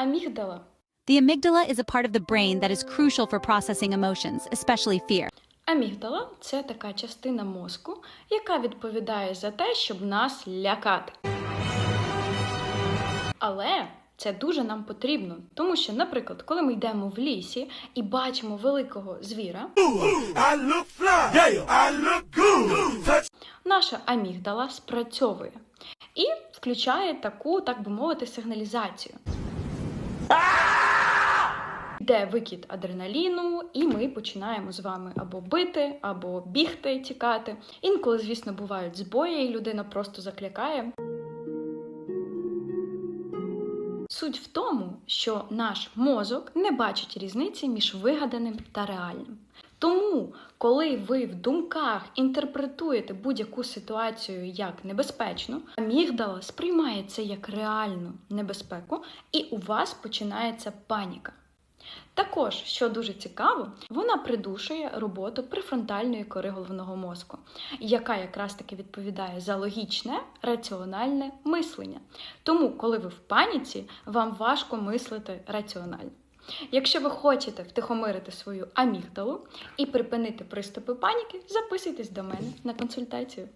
Амігдала. The amygdala is a part of the brain that is crucial for processing emotions, especially fear. Амігдала це така частина мозку, яка відповідає за те, щоб нас лякати. Але це дуже нам потрібно, тому що, наприклад, коли ми йдемо в лісі і бачимо великого звіра, наша амігдала спрацьовує і включає таку, так би мовити, сигналізацію. Йде викид адреналіну, і ми починаємо з вами або бити, або бігти, тікати. Інколи, звісно, бувають збої, і людина просто заклякає. Суть в тому, що наш мозок не бачить різниці між вигаданим та реальним. Тому, коли ви в думках інтерпретуєте будь-яку ситуацію як небезпечну, амігдала сприймає це як реальну небезпеку, і у вас починається паніка. Також, що дуже цікаво, вона придушує роботу префронтальної кори головного мозку, яка якраз таки відповідає за логічне, раціональне мислення. Тому, коли ви в паніці, вам важко мислити раціонально. Якщо ви хочете втихомирити свою амігдалу і припинити приступи паніки, записуйтесь до мене на консультацію.